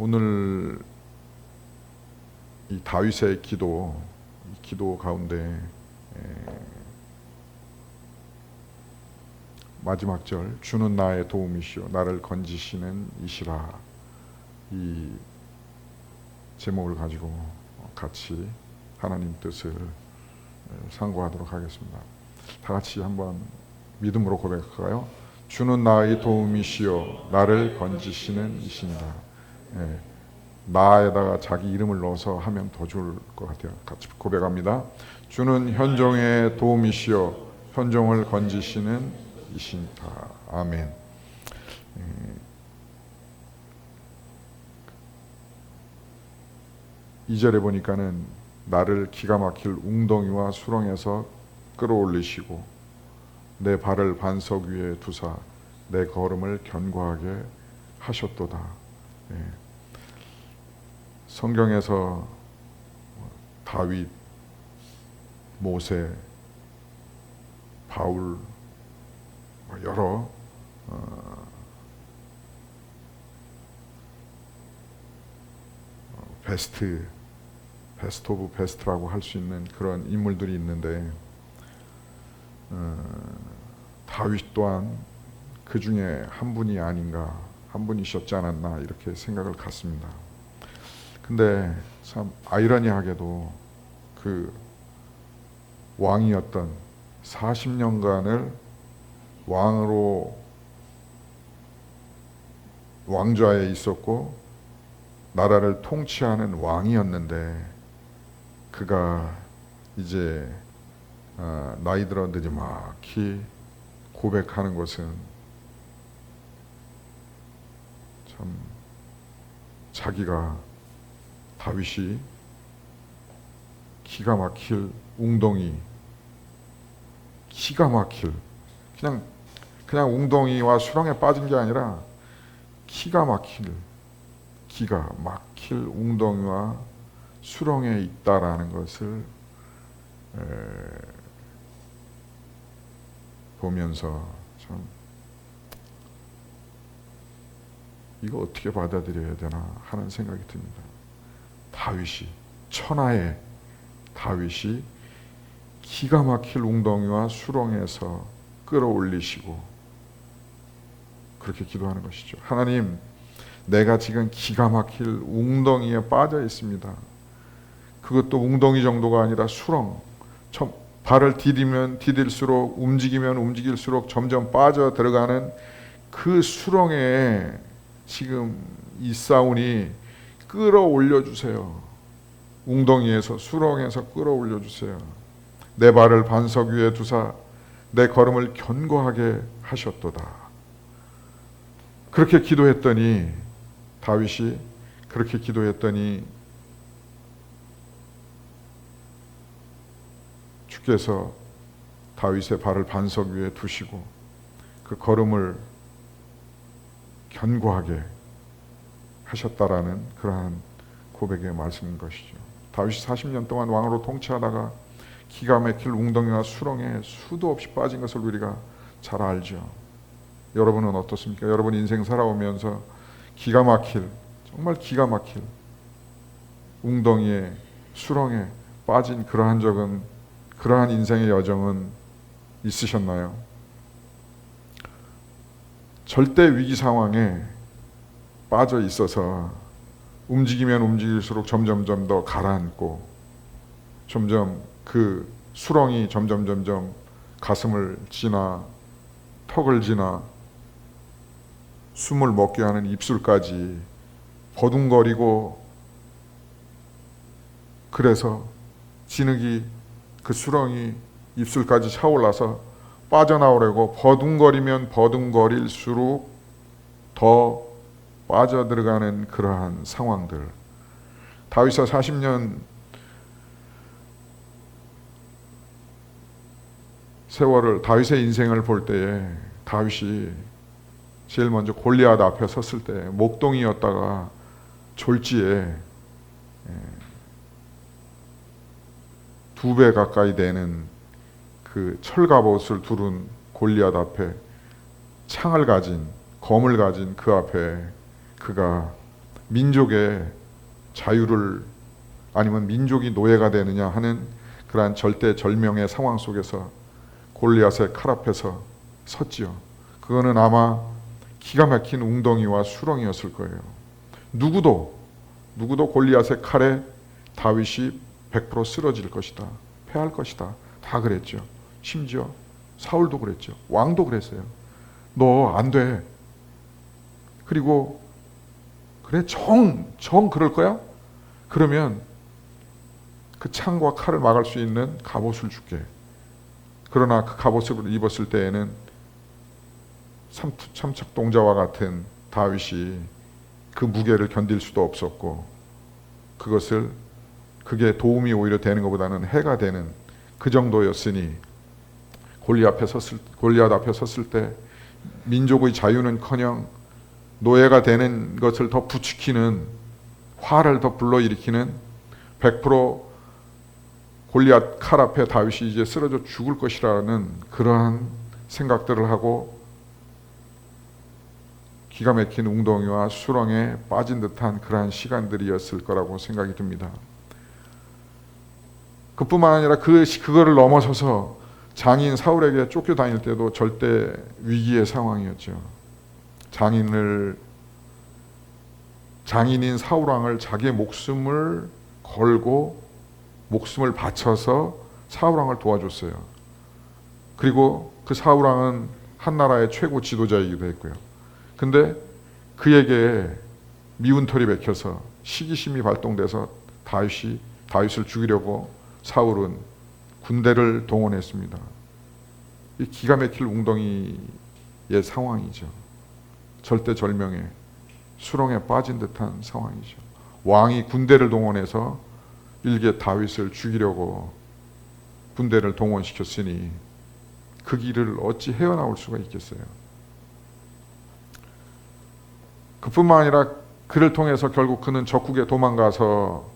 오늘 이 다윗의 기도, 이 기도 가운데 에, 마지막 절 주는 나의 도움이시오 나를 건지시는 이시라 이 제목을 가지고 같이 하나님 뜻을 상고하도록 하겠습니다. 다 같이 한번 믿음으로 고백할까요? 주는 나의 도움이시요 나를 건지시는 이신이다. 예, 나에다가 자기 이름을 넣어서 하면 더 좋을 것 같아요. 같이 고백합니다. 주는 현종의 도움이시요 현종을 건지시는 이신이다. 아멘. 예, 이 절에 보니까는 나를 기가 막힐 웅덩이와 수렁에서 끌어올리시고 내 발을 반석 위에 두사 내 걸음을 견고하게 하셨도다. 예. 성경에서 다윗, 모세, 바울 뭐 여러 어, 베스트 베스트 오브 베스트라고 할 수 있는 그런 인물들이 있는데 어, 다윗 또한 그 중에 한 분이 아닌가 한 분이셨지 않았나 이렇게 생각을 갖습니다. 근데 참 아이러니하게도 그 왕이었던 40년간을 왕으로 왕좌에 있었고 나라를 통치하는 왕이었는데 그가 이제 어, 나이 들어 느지막히 고백하는 것은 참 자기가 다윗이 기가 막힐 웅덩이 기가 막힐 그냥 그냥 웅덩이와 수렁에 빠진 게 아니라 기가 막힐 기가 막힐 웅덩이와 수렁에 있다라는 것을 에, 보면서 참 이거 어떻게 받아들여야 되나 하는 생각이 듭니다. 다윗이 천하의 다윗이 기가 막힐 웅덩이와 수렁에서 끌어올리시고 그렇게 기도하는 것이죠. 하나님, 내가 지금 기가 막힐 웅덩이에 빠져 있습니다. 그것도 웅덩이 정도가 아니라 수렁. 점, 발을 디디면 디딜수록 움직이면 움직일수록 점점 빠져 들어가는 그 수렁에 지금 이 사운이 끌어올려 주세요. 웅덩이에서 수렁에서 끌어올려 주세요. 내 발을 반석 위에 두사 내 걸음을 견고하게 하셨도다. 그렇게 기도했더니 다윗이 그렇게 기도했더니 주께서 다윗의 발을 반석 위에 두시고 그 걸음을 견고하게 하셨다라는 그러한 고백의 말씀인 것이죠. 다윗이 40년 동안 왕으로 통치하다가 기가 막힐 웅덩이와 수렁에 수도 없이 빠진 것을 우리가 잘 알죠. 여러분은 어떻습니까? 여러분 인생 살아오면서 기가 막힐 정말 기가 막힐 웅덩이에 수렁에 빠진 그러한 적은 그러한 인생의 여정은 있으셨나요? 절대 위기 상황에 빠져 있어서 움직이면 움직일수록 점점점 더 가라앉고 점점 그 수렁이 점점 점점 가슴을 지나 턱을 지나 숨을 먹게 하는 입술까지 버둥거리고 그래서 진흙이 그 수렁이 입술까지 차올라서 빠져나오려고 버둥거리면 버둥거릴수록 더 빠져들어가는 그러한 상황들. 다윗서 40년 세월을 다윗의 인생을 볼 때에 다윗이 제일 먼저 골리앗 앞에 섰을 때 목동이었다가 졸지에 두 배 가까이 되는 그 철갑옷을 두른 골리앗 앞에 창을 가진 검을 가진 그 앞에 그가 민족의 자유를 아니면 민족이 노예가 되느냐 하는 그러한 절대절명의 상황 속에서 골리앗의 칼 앞에서 섰지요. 그거는 아마 기가 막힌 웅덩이와 수렁이었을 거예요. 누구도 누구도 골리앗의 칼에 다윗이 100% 쓰러질 것이다. 패할 것이다. 다 그랬죠. 심지어 사울도 그랬죠. 왕도 그랬어요. 너 안 돼. 그리고 그래 정, 정 그럴 거야? 그러면 그 창과 칼을 막을 수 있는 갑옷을 줄게. 그러나 그 갑옷을 입었을 때에는 참, 참착동자와 같은 다윗이 그 무게를 견딜 수도 없었고 그것을 그게 도움이 오히려 되는 것보다는 해가 되는 그 정도였으니 골리앗 앞에 섰을 골리앗 앞에 섰을 때 민족의 자유는커녕 노예가 되는 것을 더 부추기는 화를 더 불러일으키는 100% 골리앗 칼 앞에 다윗이 이제 쓰러져 죽을 것이라는 그러한 생각들을 하고 기가 막힌 웅덩이와 수렁에 빠진 듯한 그러한 시간들이었을 거라고 생각이 듭니다. 그뿐만 아니라 그 그거를 넘어서서 장인 사울에게 쫓겨 다닐 때도 절대 위기의 상황이었죠. 장인을 장인인 사울 왕을 자기의 목숨을 걸고 목숨을 바쳐서 사울 왕을 도와줬어요. 그리고 그 사울 왕은 한 나라의 최고 지도자이기도 했고요. 근데 그에게 미운 털이 맥혀서 시기심이 발동돼서 다윗이 다윗을 죽이려고 사울은 군대를 동원했습니다. 이 기가 막힐 웅덩이의 상황이죠. 절대절명에 수렁에 빠진 듯한 상황이죠. 왕이 군대를 동원해서 일개 다윗을 죽이려고 군대를 동원시켰으니 그 길을 어찌 헤어나올 수가 있겠어요. 그뿐만 아니라 그를 통해서 결국 그는 적국에 도망가서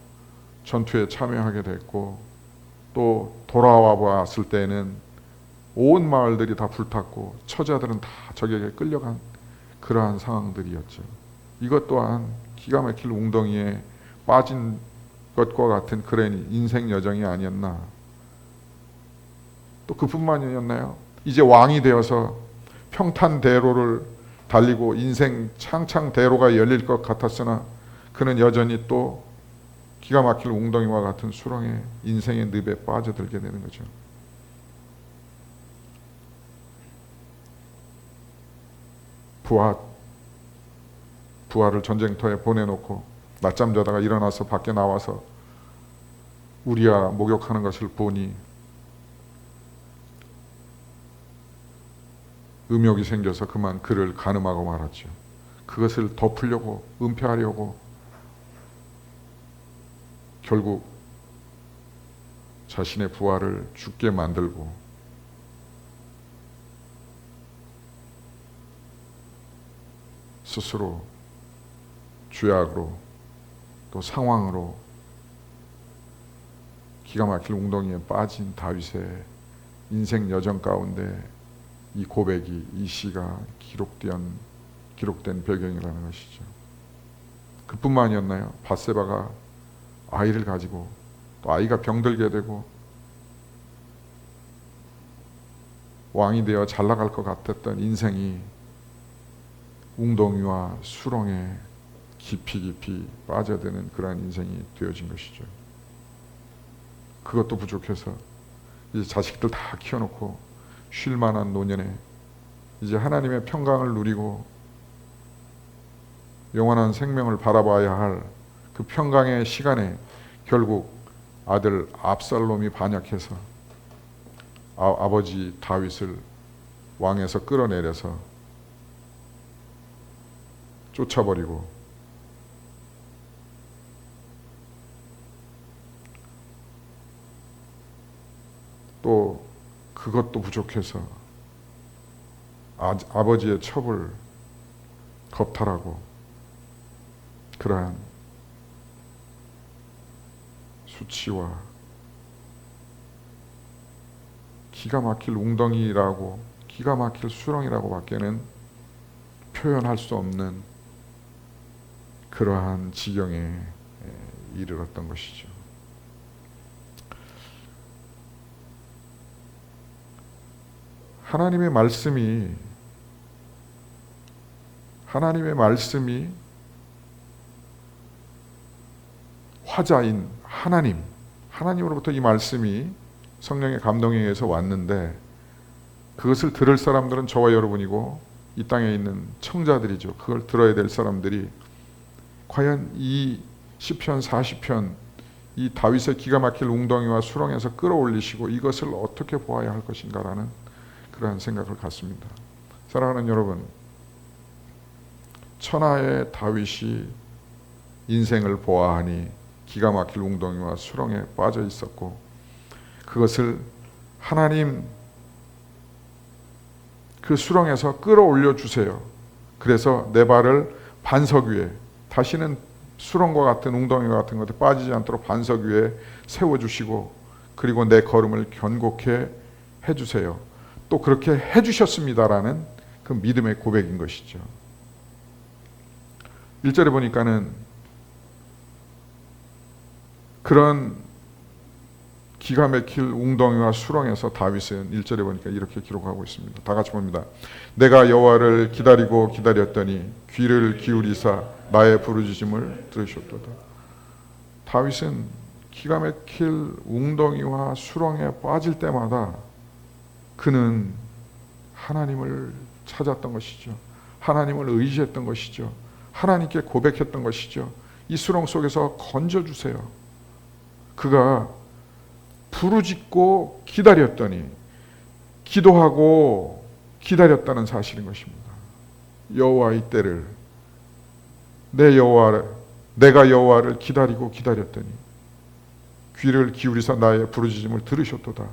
전투에 참여하게 됐고 또 돌아와 봤을 때는 온 마을들이 다 불탔고 처자들은 다 적에게 끌려간 그러한 상황들이었죠. 이것 또한 기가 막힐 웅덩이에 빠진 것과 같은 그런 인생 여정이 아니었나. 또 그뿐만이었나요? 이제 왕이 되어서 평탄대로를 달리고 인생 창창대로가 열릴 것 같았으나 그는 여전히 또 기가 막힐 웅덩이와 같은 수렁에 인생의 늪에 빠져들게 되는 거죠. 부하 부하를 전쟁터에 보내놓고 낮잠 자다가 일어나서 밖에 나와서 우리야 목욕하는 것을 보니 음욕이 생겨서 그만 그를 가늠하고 말았죠. 그것을 덮으려고 은폐하려고 결국 자신의 부하를 죽게 만들고 스스로 죄악으로 또 상황으로 기가 막힐 웅덩이에 빠진 다윗의 인생 여정 가운데 이 고백이 이 시가 기록된 기록된 배경이라는 것이죠. 그뿐만이었나요? 바세바가 아이를 가지고 또 아이가 병들게 되고 왕이 되어 잘 나갈 것 같았던 인생이 웅덩이와 수렁에 깊이 깊이 빠져드는 그러한 인생이 되어진 것이죠. 그것도 부족해서 이제 자식들 다 키워놓고 쉴 만한 노년에 이제 하나님의 평강을 누리고 영원한 생명을 바라봐야 할 그 평강의 시간에 결국 아들 압살롬이 반역해서 아, 아버지 다윗을 왕에서 끌어내려서 쫓아버리고 또 그것도 부족해서 아, 아버지의 첩을 겁탈하고 그러한 수치와 기가 막힐 웅덩이라고 기가 막힐 수렁이라고 밖에는 표현할 수 없는 그러한 지경에 에, 이르렀던 것이죠. 하나님의 말씀이 하나님의 말씀이 화자인 하나님, 하나님으로부터 이 말씀이 성령의 감동에 의해서 왔는데 그것을 들을 사람들은 저와 여러분이고 이 땅에 있는 청자들이죠. 그걸 들어야 될 사람들이 과연 이 시편 40편 이 다윗의 기가 막힐 웅덩이와 수렁에서 끌어올리시고 이것을 어떻게 보아야 할 것인가라는 그러한 생각을 갖습니다. 사랑하는 여러분, 천하의 다윗이 인생을 보아하니 기가 막힐 웅덩이와 수렁에 빠져 있었고 그것을 하나님 그 수렁에서 끌어올려 주세요. 그래서 내 발을 반석 위에 다시는 수렁과 같은 웅덩이 같은 것에 빠지지 않도록 반석 위에 세워 주시고 그리고 내 걸음을 견고케 해 주세요. 또 그렇게 해 주셨습니다라는 그 믿음의 고백인 것이죠. 1절에 보니까는 그런 기가 막힐 웅덩이와 수렁에서 다윗은 1절에 보니까 이렇게 기록하고 있습니다. 다 같이 봅니다. 내가 여호와를 기다리고 기다렸더니 귀를 기울이사 나의 부르짖음을 들으셨도다. 다윗은 기가 막힐 웅덩이와 수렁에 빠질 때마다 그는 하나님을 찾았던 것이죠. 하나님을 의지했던 것이죠. 하나님께 고백했던 것이죠. 이 수렁 속에서 건져 주세요. 그가 부르짖고 기다렸더니 기도하고 기다렸다는 사실인 것입니다. 여호와의 때를 내 여호와를 내가 여호와를 기다리고 기다렸더니 귀를 기울이사 나의 부르짖음을 들으셨도다.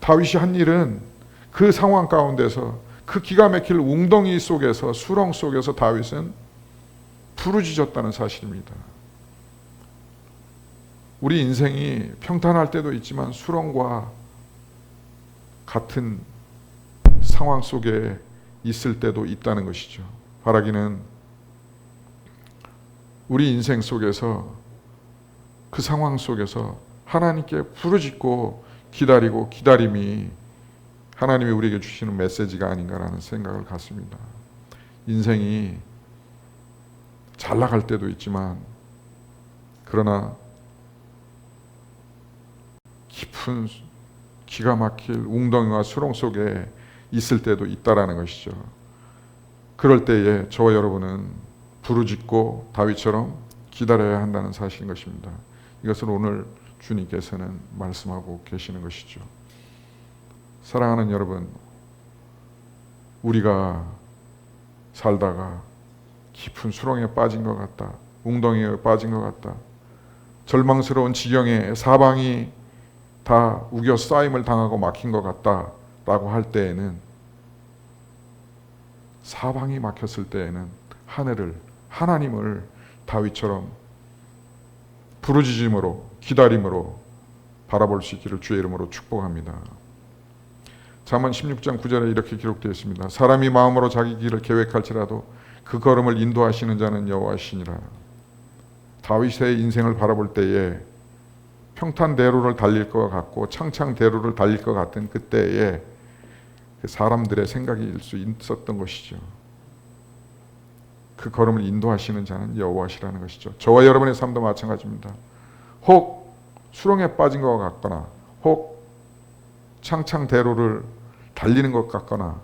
다윗이 한 일은 그 상황 가운데서 그 기가 막힐 웅덩이 속에서 수렁 속에서 다윗은 부르짖었다는 사실입니다. 우리 인생이 평탄할 때도 있지만 수렁과 같은 상황 속에 있을 때도 있다는 것이죠. 바라기는 우리 인생 속에서 그 상황 속에서 하나님께 부르짖고 기다리고 기다림이 하나님이 우리에게 주시는 메시지가 아닌가라는 생각을 갖습니다. 인생이 잘 나갈 때도 있지만 그러나 깊은 기가 막힐 웅덩이와 수렁 속에 있을 때도 있다라는 것이죠. 그럴 때에 저와 여러분은 부르짖고 다윗처럼 기다려야 한다는 사실인 것입니다. 이것을 오늘 주님께서는 말씀하고 계시는 것이죠. 사랑하는 여러분, 우리가 살다가 깊은 수렁에 빠진 것 같다. 웅덩이에 빠진 것 같다. 절망스러운 지경에 사방이 다 우겨 쌓임을 당하고 막힌 것 같다라고 할 때에는 사방이 막혔을 때에는 하늘을 하나님을 다윗처럼 부르짖음으로 기다림으로 바라볼 수 있기를 주의 이름으로 축복합니다. 잠언 16장 9절에 이렇게 기록되어 있습니다. 사람이 마음으로 자기 길을 계획할지라도 그 걸음을 인도하시는 자는 여호와시니라. 다윗의 인생을 바라볼 때에 평탄대로를 달릴 것 같고 창창대로를 달릴 것 같은 그때에 그 사람들의 생각일 수 있었던 것이죠. 그 걸음을 인도하시는 자는 여호와시라는 것이죠. 저와 여러분의 삶도 마찬가지입니다. 혹 수렁에 빠진 것 같거나 혹 창창대로를 달리는 것 같거나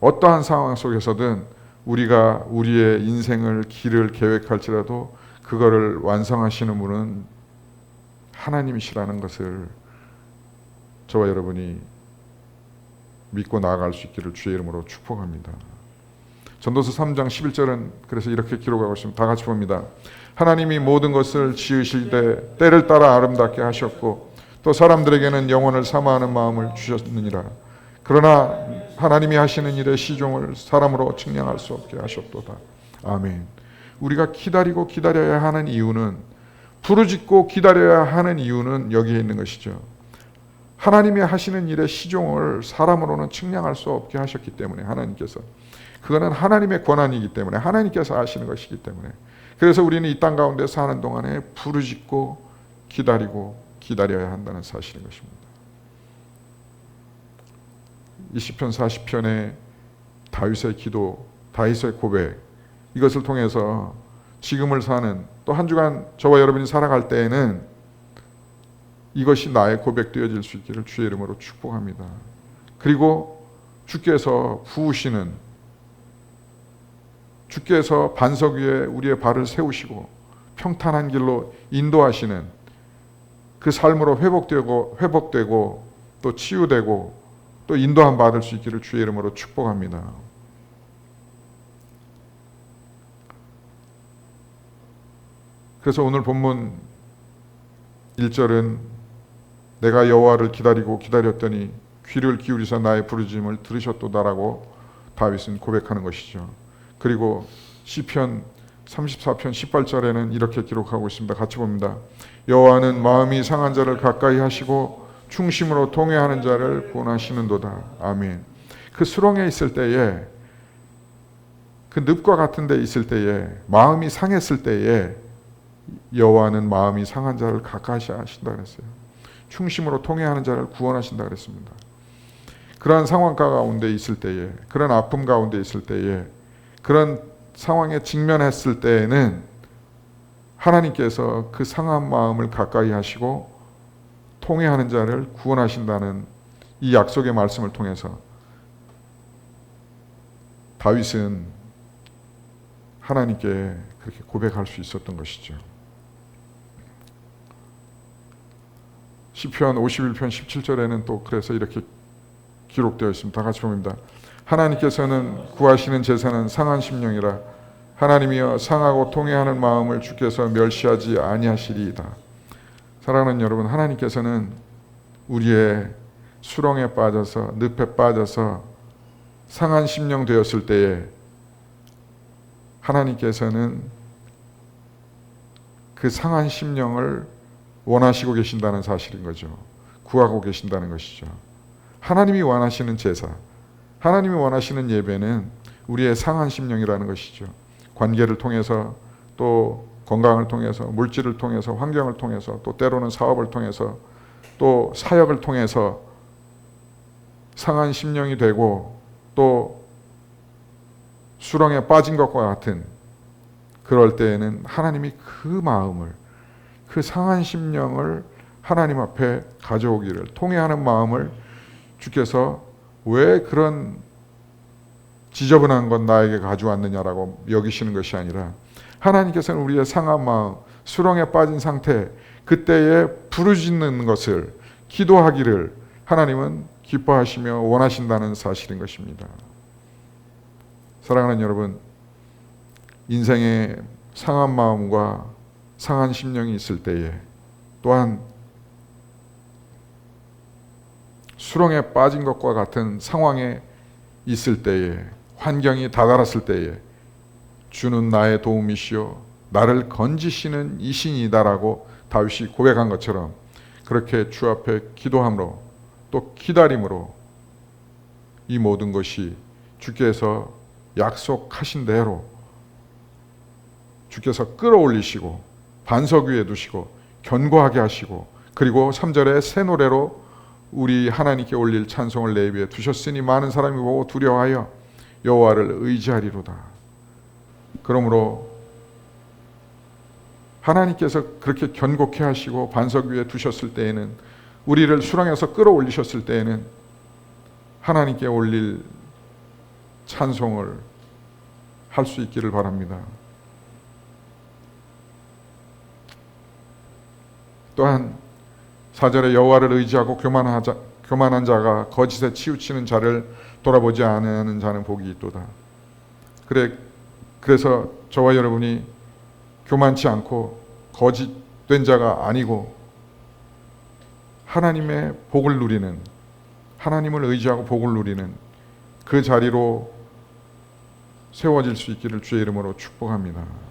어떠한 상황 속에서든 우리가 우리의 인생을 길을 계획할지라도 그거를 완성하시는 분은 하나님이시라는 것을 저와 여러분이 믿고 나아갈 수 있기를 주의 이름으로 축복합니다. 전도서 3장 11절은 그래서 이렇게 기록하고 있습니다. 다 같이 봅니다. 하나님이 모든 것을 지으실 때 때를 따라 아름답게 하셨고 또 사람들에게는 영혼을 사모하는 마음을 주셨느니라. 그러나 하나님이 하시는 일의 시종을 사람으로 측량할 수 없게 하셨도다. 아멘. 우리가 기다리고 기다려야 하는 이유는 부르짖고 기다려야 하는 이유는 여기에 있는 것이죠. 하나님이 하시는 일의 시종을 사람으로는 측량할 수 없게 하셨기 때문에 하나님께서 그거는 하나님의 권한이기 때문에 하나님께서 하시는 것이기 때문에 그래서 우리는 이 땅 가운데 사는 동안에 부르짖고 기다리고 기다려야 한다는 사실인 것입니다. 이 시편 40편의 다윗의 기도, 다윗의 고백 이것을 통해서 지금을 사는 또 한 주간 저와 여러분이 살아갈 때에는 이것이 나의 고백되어질 수 있기를 주의 이름으로 축복합니다. 그리고 주께서 부으시는 주께서 반석 위에 우리의 발을 세우시고 평탄한 길로 인도하시는 그 삶으로 회복되고 회복되고 또 치유되고 또 인도함 받을 수 있기를 주의 이름으로 축복합니다. 그래서 오늘 본문 1절은 내가 여호와를 기다리고 기다렸더니 귀를 기울이사 나의 부르짖음을 들으셨도다라고 다윗은 고백하는 것이죠. 그리고 시편 34편 18절에는 이렇게 기록하고 있습니다. 같이 봅니다. 여호와는 마음이 상한 자를 가까이 하시고 충심으로 통회하는 자를 구원하시는도다. 아멘. 그 수렁에 있을 때에 그 늪과 같은 데 있을 때에 마음이 상했을 때에 여호와는 마음이 상한 자를 가까이 하신다 그랬어요. 충심으로 통회하는 자를 구원하신다 그랬습니다. 그러한 상황 가운데 있을 때에 그런 아픔 가운데 있을 때에 그런 상황에 직면했을 때에는 하나님께서 그 상한 마음을 가까이 하시고 통회하는 자를 구원하신다는 이 약속의 말씀을 통해서 다윗은 하나님께 그렇게 고백할 수 있었던 것이죠. 시편 51편 17절에는 또 그래서 이렇게 기록되어 있습니다. 다 같이 봅니다. 하나님께서는 구하시는 제사는 상한 심령이라 하나님이여 상하고 통회하는 마음을 주께서 멸시하지 아니하시리이다. 사랑하는 여러분, 하나님께서는 우리의 수렁에 빠져서 늪에 빠져서 상한 심령 되었을 때에 하나님께서는 그 상한 심령을 원하시고 계신다는 사실인 거죠. 구하고 계신다는 것이죠. 하나님이 원하시는 제사, 하나님이 원하시는 예배는 우리의 상한 심령이라는 것이죠. 관계를 통해서 또 건강을 통해서 물질을 통해서 환경을 통해서 또 때로는 사업을 통해서 또 사역을 통해서 상한 심령이 되고 또 수렁에 빠진 것과 같은 그럴 때에는 하나님이 그 마음을 그 상한 심령을 하나님 앞에 가져오기를 통해하는 마음을 주께서 왜 그런 지저분한 건 나에게 가져왔느냐라고 여기시는 것이 아니라 하나님께서는 우리의 상한 마음, 수렁에 빠진 상태, 그때에 부르짖는 것을 기도하기를 하나님은 기뻐하시며 원하신다는 사실인 것입니다. 사랑하는 여러분, 인생의 상한 마음과 상한 심령이 있을 때에 또한 수렁에 빠진 것과 같은 상황에 있을 때에 환경이 다다랐을 때에 주는 나의 도움이시요 나를 건지시는 이신이다라고 다윗이 고백한 것처럼 그렇게 주 앞에 기도함으로 또 기다림으로 이 모든 것이 주께서 약속하신 대로 주께서 끌어올리시고 반석 위에 두시고 견고하게 하시고 그리고 3절에 새 노래로 우리 하나님께 올릴 찬송을 내 입에 두셨으니 많은 사람이 보고 두려워하여 여호와를 의지하리로다. 그러므로 하나님께서 그렇게 견고케 하시고 반석 위에 두셨을 때에는 우리를 수렁에서 끌어올리셨을 때에는 하나님께 올릴 찬송을 할 수 있기를 바랍니다. 또한 사절에 여호와를 의지하고 교만하자, 교만한 자가 거짓에 치우치는 자를 돌아보지 않는 자는 복이 있도다. 그래 그래서 저와 여러분이 교만치 않고 거짓된 자가 아니고 하나님의 복을 누리는 하나님을 의지하고 복을 누리는 그 자리로 세워질 수 있기를 주의 이름으로 축복합니다.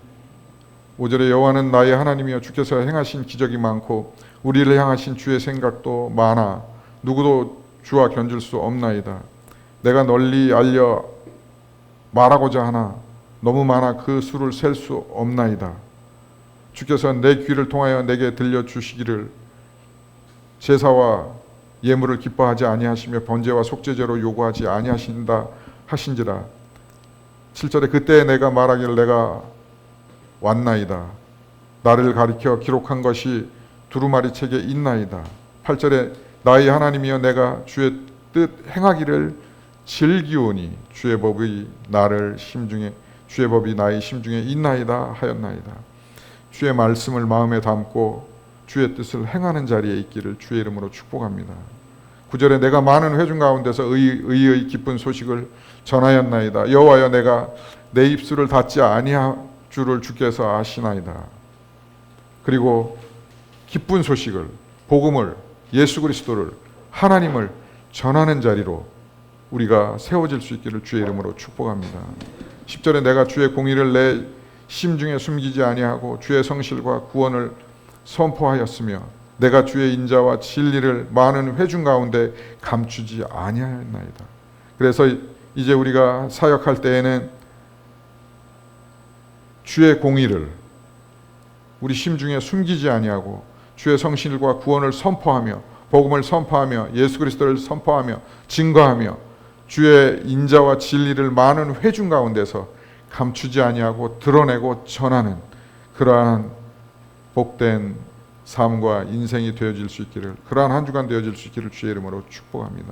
5절에 여호와는 나의 하나님이여 주께서 행하신 기적이 많고 우리를 향하신 주의 생각도 많아 누구도 주와 견줄 수 없나이다. 내가 널리 알려 말하고자 하나 너무 많아 그 수를 셀 수 없나이다. 주께서 내 귀를 통하여 내게 들려 주시기를 제사와 예물을 기뻐하지 아니하시며 번제와 속죄제로 요구하지 아니하신다 하신지라 7절에 그때 내가 말하기를 내가 왔나이다 나를 가리켜 기록한 것이 두루마리 책에 있나이다 8절에 나의 하나님이여 내가 주의 뜻 행하기를 즐기오니 주의 법이 나를 심중에 주의 법이 나의 심중에 있나이다 하였나이다 주의 말씀을 마음에 담고 주의 뜻을 행하는 자리에 있기를 주의 이름으로 축복합니다. 9절에 내가 많은 회중 가운데서 의, 의의 기쁜 소식을 전하였나이다. 여호와여 내가 내 입술을 닫지 아니할 줄을 주께서 아시나이다. 그리고 기쁜 소식을 복음을 예수 그리스도를 하나님을 전하는 자리로 우리가 세워질 수 있기를 주의 이름으로 축복합니다. 10절에 내가 주의 공의를 내 심중에 숨기지 아니하고 주의 성실과 구원을 선포하였으며 내가 주의 인자와 진리를 많은 회중 가운데 감추지 아니하였나이다. 그래서 이제 우리가 사역할 때에는 주의 공의를 우리 심중에 숨기지 아니하고 주의 성실과 구원을 선포하며 복음을 선포하며 예수 그리스도를 선포하며 증거하며 주의 인자와 진리를 많은 회중 가운데서 감추지 아니하고 드러내고 전하는 그러한 복된 삶과 인생이 되어질 수 있기를 그러한 한 주간 되어질 수 있기를 주의 이름으로 축복합니다.